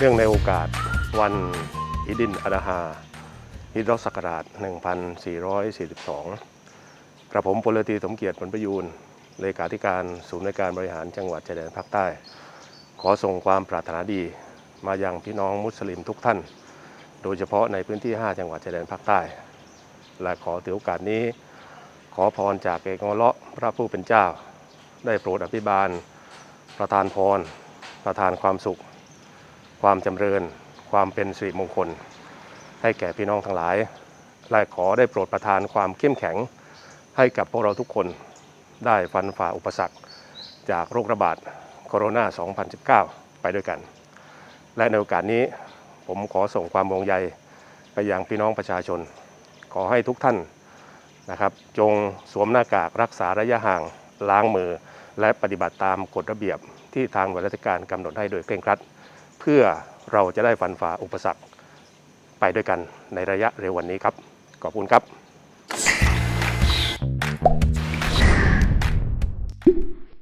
เนื่องในโอกาสวันอิดินอดาฮาฮิดรศักราช 1442 กระผมพลตรีสมเกียรติผลประยูนเลขาธิการศูนย์ในการบริหารจังหวัดชายแดนภาคใต้ ขอส่งความปรารถนาดีมายังพี่น้องมุสลิมทุกท่าน โดยเฉพาะในพื้นที่ 5 จังหวัดชายแดนภาคใต้ และขอถือโอกาสนี้ ขอพรจากเอกอัลเลาะพระผู้เป็นเจ้า ได้โปรดอภิบาล ประทานพร ประทานความสุข ความจำเริญ ความเป็นสิริมงคล ให้แก่พี่น้องทั้งหลายและขอได้โปรดประทานความเข้มแข็ง ให้กับพวกเราทุกคนได้ฟันฝ่าอุปสรรค จากโรคระบาดโคโรนา 2019 ไปด้วยกัน และในโอกาสนี้ผมขอส่งความห่วงใยไปยังพี่น้องประชาชน ขอให้ทุกท่านนะครับ จงสวมหน้ากากรักษาระยะห่าง ล้างมือ และปฏิบัติตามกฎระเบียบที่ทางหน่วยราชการกำหนดให้โดยเคร่งครัด เพื่อเราจะได้ฟันฝ่าอุปสรรคไปด้วยกันในระยะเร็ววันนี้ครับ ขอบคุณครับ